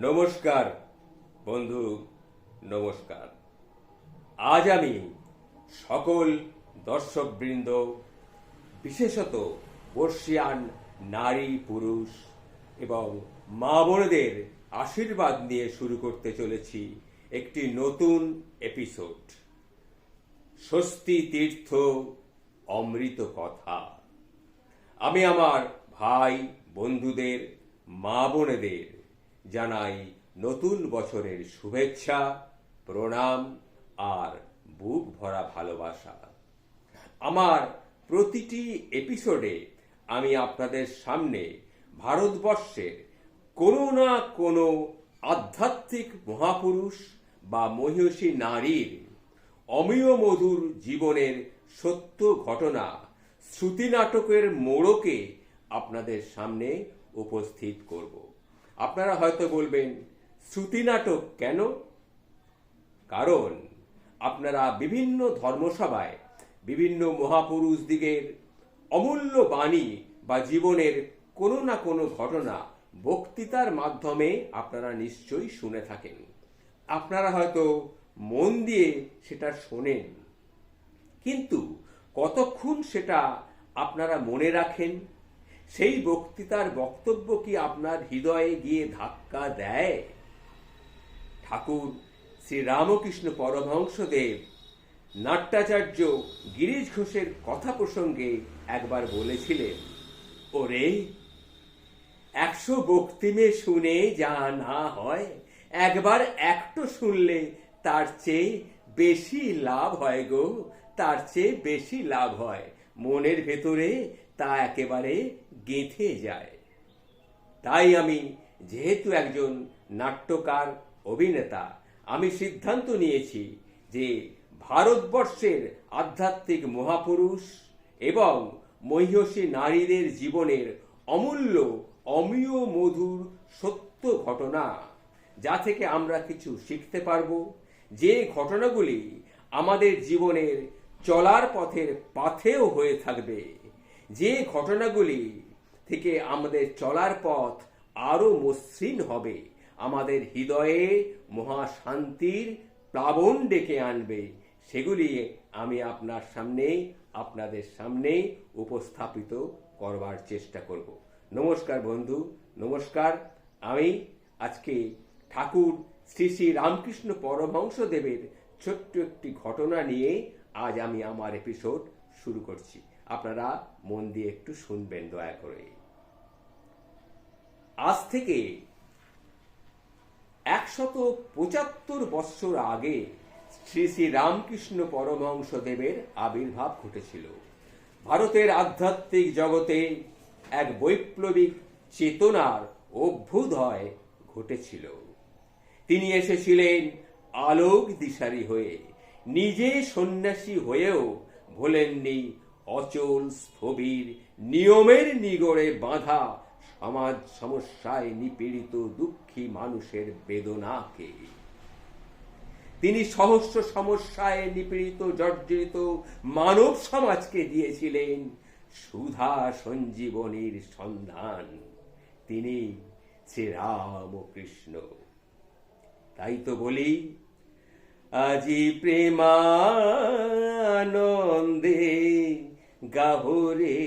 নমস্কার, বন্ধু, নমস্কার। আজ আমি সকল দর্শকবৃন্দ, বিশেষত বর্ষিয়ান নারী, পুরুষ এবং মা বোনদের আশীর্বাদ নিয়ে শুরু করতে চলেছি একটি নতুন এপিসোড স্বস্তি তীর্থ অমৃত কথা। আমি আমার ভাই, বন্ধুদের, মা বোনেদের জানাই নতুন বছরের শুভেচ্ছা, প্রণাম আর বুক ভরা ভালোবাসা। আমার প্রতিটি এপিসোডে আমি আপনাদের সামনে ভারতবর্ষের কোনো না কোনো আধ্যাত্মিক মহাপুরুষ বা মহিষী নারীর অমীয় মধুর জীবনের সত্য ঘটনা শ্রুতি নাটকের মোড়কে আপনাদের সামনে উপস্থিত করব। আপনারা হয়তো বলবেন, শ্রুতি নাটক কেন? কারণ আপনারা বিভিন্ন ধর্মসভায় বিভিন্ন মহাপুরুষ দিগের অমূল্য বাণী বা জীবনের কোনো না কোনো ঘটনা বক্তৃতার মাধ্যমে আপনারা নিশ্চয়ই শুনে থাকেন। আপনারা হয়তো মন দিয়ে সেটা শোনেন, কিন্তু কতক্ষণ সেটা আপনারা মনে রাখেন? সেই বক্তৃতার বক্তব্য কি আপনার হৃদয়ে গিয়ে ধাক্কা দেয়? ঠাকুর শ্রী রামকৃষ্ণ পরমহংসদেব, নাট্যাচার্য গিরিশ ঘোষের কথা প্রসঙ্গে একবার বলেছিলেন, ওরে, একশো বক্তিমে শুনে যা না হয়, একবার একটো শুনলে তার চেয়ে বেশি লাভ হয় গো, তার চেয়ে বেশি লাভ হয়। মনের ভেতরে তা একেবারে গেঁথে যায়। তাই আমি যেহেতু একজন নাট্যকার, অভিনেতা, আমি সিদ্ধান্ত নিয়েছি যে ভারতবর্ষের আধ্যাত্মিক মহাপুরুষ এবং মহিষী নারীদের জীবনের অমূল্য, অমীয় মধুর সত্য ঘটনা, যা থেকে আমরা কিছু শিখতে পারব, যে ঘটনাগুলি আমাদের জীবনের চলার পথের পাথেও হয়ে থাকবে, যে ঘটনাগুলি থেকে আমাদের চলার পথ আরও মসৃণ হবে। আমাদের হৃদয়ে মহাশান্তির প্লাবন ডেকে আনবে। সেগুলি আমি আপনার সামনে আপনাদের সামনে উপস্থাপিত করবার চেষ্টা করব। নমস্কার বন্ধু, নমস্কার। আমি আজকে ঠাকুর শ্রী শ্রী রামকৃষ্ণ পরমহংসদেবের ছোট্ট একটি ঘটনা নিয়ে আজ আমি আমার এপিসোড শুরু করছি। আপনারা মন দিয়ে একটু শুনবেন দয়া করে। আজ থেকে একশত পঁচাত্তর বৎসর আগে শ্রী শ্রী রামকৃষ্ণ পরমহংসদেবের আবির্ভাব ঘটেছিল। ভারতের আধ্যাত্মিক জগতে এক বৈপ্লবিক চেতনার অভ্যুদয় ঘটেছিল। তিনি এসেছিলেন আলোক দিশারি হয়ে, নিজে সন্ন্যাসী হয়েও ভোলেননি অচল স্থবির নিয়মের নিগড়ে বাঁধা সমাজ সমস্যায় নিপীড়িত, দুঃখী মানুষের বেদনাকে। তিনি সহস্র সমস্যায় নিপীড়িত, জর্জরিত মানব সমাজকে দিয়েছিলেন সুধা সঞ্জীবনীর সন্ধান। তিনি শ্রীরামকৃষ্ণ তাই তো বলি, আজি প্রেমানন্দে গাহরে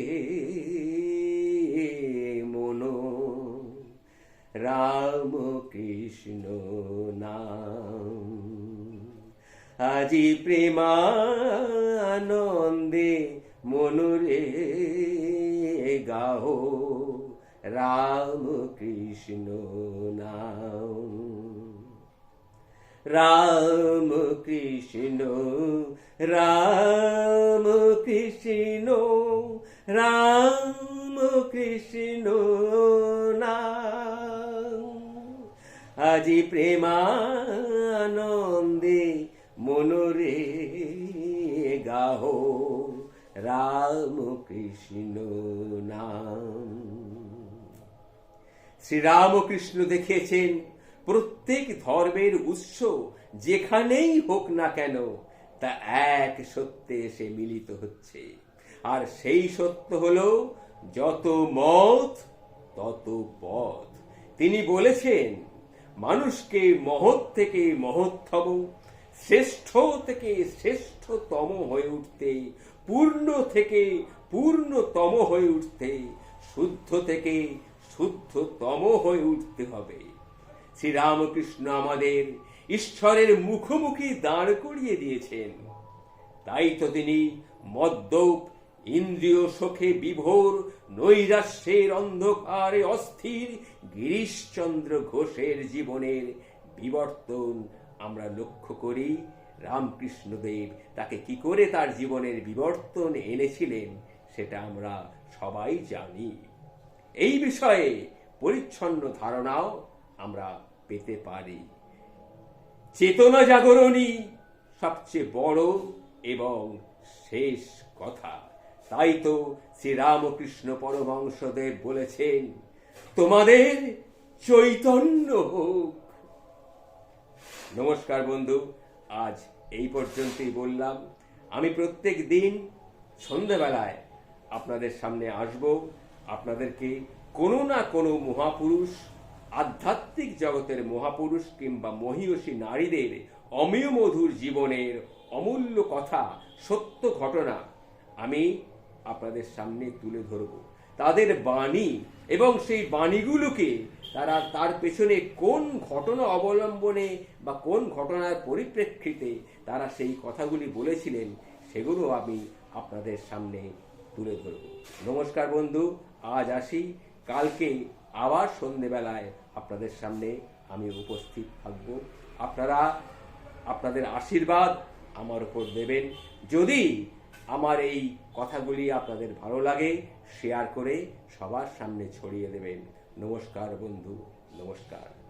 রাম কৃষ্ণ নাম। আজি প্রেমানন্দে মনুরে গাও রাম কৃষ্ণ নাম। রাম কৃষ্ণ রাম কৃষ্ণ রাম কৃষ্ণ আজি প্রেমানন্দে মনোরে গাহ রাম কৃষ্ণ নাম। শ্রীরামকৃষ্ণ দেখিয়েছেন, প্রত্যেক ধর্মের উৎস যেখানেই হোক না কেন, তা এক সত্যে এসে মিলিত হচ্ছে। আর সেই সত্য হলো, যত মত, তত পথ। তিনি বলেছেন মানুষকে মহৎ থেকে মহত্তম, শ্রেষ্ঠ থেকে শ্রেষ্ঠতম হয়ে উঠতে, পূর্ণ থেকে পূর্ণতম হয়ে উঠতে, শুদ্ধ থেকে শুদ্ধতম হয়ে উঠতে হবে। শ্রীরামকৃষ্ণ আমাদের ঈশ্বরের মুখোমুখি দাঁড় করিয়ে দিয়েছেন। তাই তো তিনি মদ্যপ ইন্দ্রিয় সুখে বিভোর, নৈরাশ্যের অন্ধকারে অস্থির, গিরিশচন্দ্র ঘোষের জীবনের বিবর্তন আমরা লক্ষ্য করি। রামকৃষ্ণদেব তাকে কি করে তার জীবনের বিবর্তন এনেছিলেন সেটা আমরা সবাই জানি। এই বিষয়ে পরিচ্ছন্ন ধারণাও আমরা পেতে পারি। চেতনা জাগরণী সবচেয়ে বড় এবং শেষ কথা। তাই তো শ্রীরামকৃষ্ণ পরমংসদেব বলেছেন, তোমাদের চৈতন্য হোক। নমস্কার বন্ধু, আজ এই পর্যন্তই বললাম। আমি প্রত্যেক দিন সন্ধ্যেবেলায় আপনাদের সামনে আসব। আপনাদেরকে কোনো না কোনো মহাপুরুষ, আধ্যাত্মিক জগতের মহাপুরুষ কিংবা মহিষী নারীদের অমীয় মধুর জীবনের অমূল্য কথা, সত্য ঘটনা আমি আপনাদের সামনে তুলে ধরব। তাদের বাণী এবং সেই বাণীগুলোকে তারা তার পেছনে কোন ঘটনা অবলম্বনে বা কোন ঘটনার পরিপ্রেক্ষিতে তারা সেই কথাগুলি বলেছিলেন, সেগুলো আমি আপনাদের সামনে তুলে ধরব। নমস্কার বন্ধু, আজ আসি। কালকে আবার সন্ধেবেলায় আপনাদের সামনে আমি উপস্থিত থাকব। আপনারা আপনাদের আশীর্বাদ আমার উপর দেবেন। যদি আমার এই কথাগুলি আপনাদের ভালো লাগে শেয়ার করে সবার সামনে ছড়িয়ে দেবেন। নমস্কার বন্ধু, নমস্কার।